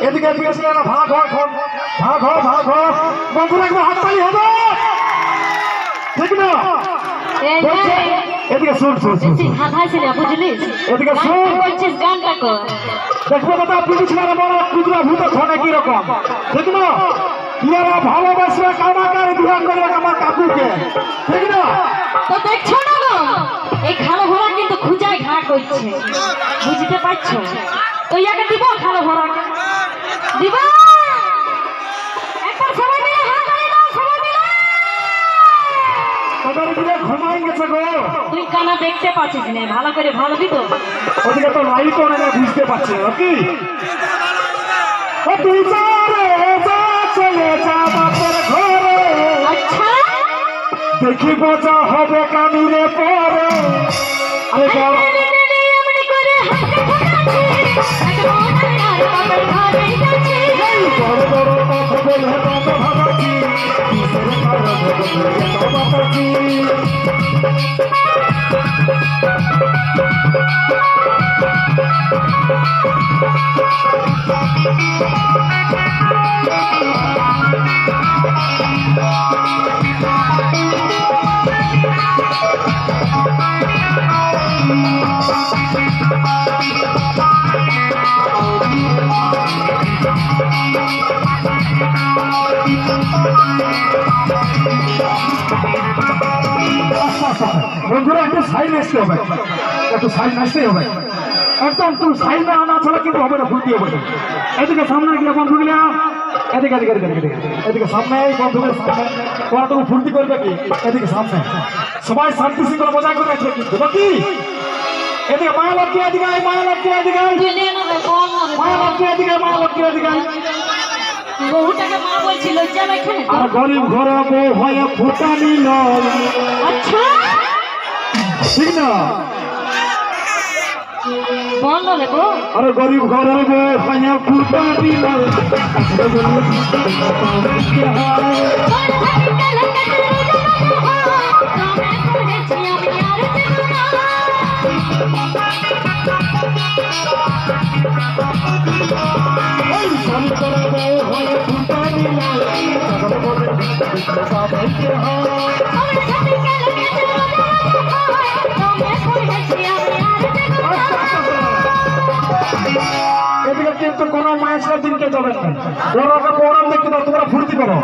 এদিকে এদিকে ছিল না ভাগ হয় ভাগ হয় ভাগ হয়। বন্ধুরা একবার হাততালি হবে। ঠিক না এই বলছে, এই, এদিকে শুন শুন শুন বেশি হাতাইছে না বুঝলিস এদিকে শোন। গানটা বলছিস গানটা কর। দেখব দাদা পুলিশ ছেলে বড় কুদরা ভূত খনে কি ঠিক না ইয়ারা ভালোবাসবে কামাকার বিয়া করবে আমার ঠিক না তো দেখছ না গো? এই খালো ভরা কিন্তু খুঁজায় ঘা করছে। বুঝতে পারছ? তো ইয়াকে দিব খালো ভরাকে দিব? একবার সবাই মিলে হাত তালি দাও সবাই মিলে। তাদের দিকে ঘুমাই গেছে গো। তুই কানা দেখতে পাচ্ছিস না ভালো করে ভালো দিব ওদিকে তো লাইট অনে না বুঝতে পারছি না কি? ও তুই যা। দেখিব যা হবে কানুরে পরে। আরে বড় বড় কথা বলে ভাবাচ্ছি। কিসের কারণে বলে তত ভাবাচ্ছি। বন্ধুরা একটু সাইড আসতে হবে। একটু সাইড আসতে হবে। একদম তুই সাইড না আনা ছাড়া কিন্তু হবে না ফুলতে হবে এদিকে সামনে গিলা এদিকে এদিকে এদিকে এদিকে এদিকে। সামনে বন্ধুদের সামনে। তোরা তো ফুর্তি করবে কি? এদিকে সামনে। সবাই শান্তি শৃঙ্খলা বজায় করে রাখবে কিন্তু নাকি এদিকে মায়া লক্ষ্মী এদিকে মায়া লক্ষ্মী এদিকে মায়া লক্ষ্মী এদিকে মায়া লক্ষ্মী এদিকে। বহুটাকে মা বলছিল যাবে এখানে। আর গরিব ঘরে বউ হয়ে ফুটানি নয় আচ্ছা। ঠিক না বল নেব আরে গরিব ঘরের বউ হয়ে ফুটানি নয় এই স্বামী সবাইকে এদিকে কোনো মায়ের দিনকে যাবেন না। ওরা প্রোগ্রাম দেখতে তোমরা ফুর্তি করো।